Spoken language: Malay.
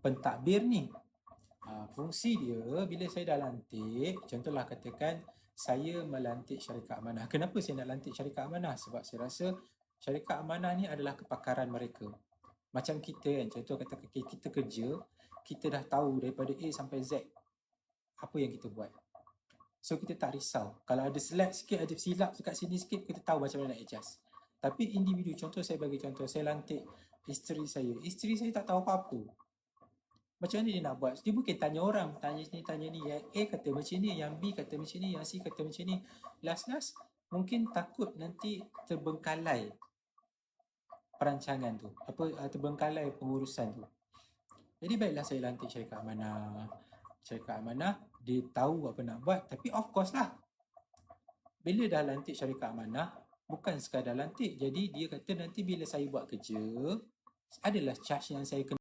pentadbir ni. Ha, fungsi dia bila saya dah lantik, contohlah katakan saya melantik syarikat amanah. Kenapa saya nak lantik syarikat amanah? Sebab saya rasa syarikat amanah ni adalah kepakaran mereka. Macam kita kan, contoh kata kita kerja, kita dah tahu daripada A sampai Z apa yang kita buat. So kita tak risau. Kalau ada select sikit, ada silap dekat sini sikit, kita tahu macam mana nak adjust. Tapi individu, contoh saya bagi contoh, saya lantik isteri saya. Isteri saya tak tahu apa-apa. Macam mana dia nak buat? Dia bukan tanya orang, tanya ni, tanya ni. Yang A kata macam ni, yang B kata macam ni, yang C kata macam ni. Last-last, mungkin takut nanti terbengkalai perancangan tu. Apa uh, terbengkalai pengurusan tu. Jadi baiklah saya lantik syarikat amanah. Syarikat amanah, dia tahu apa nak buat. Tapi of course lah. Bila dah lantik syarikat amanah, bukan sekadar lantik. Jadi dia kata nanti bila saya buat kerja, adalah charge yang saya kena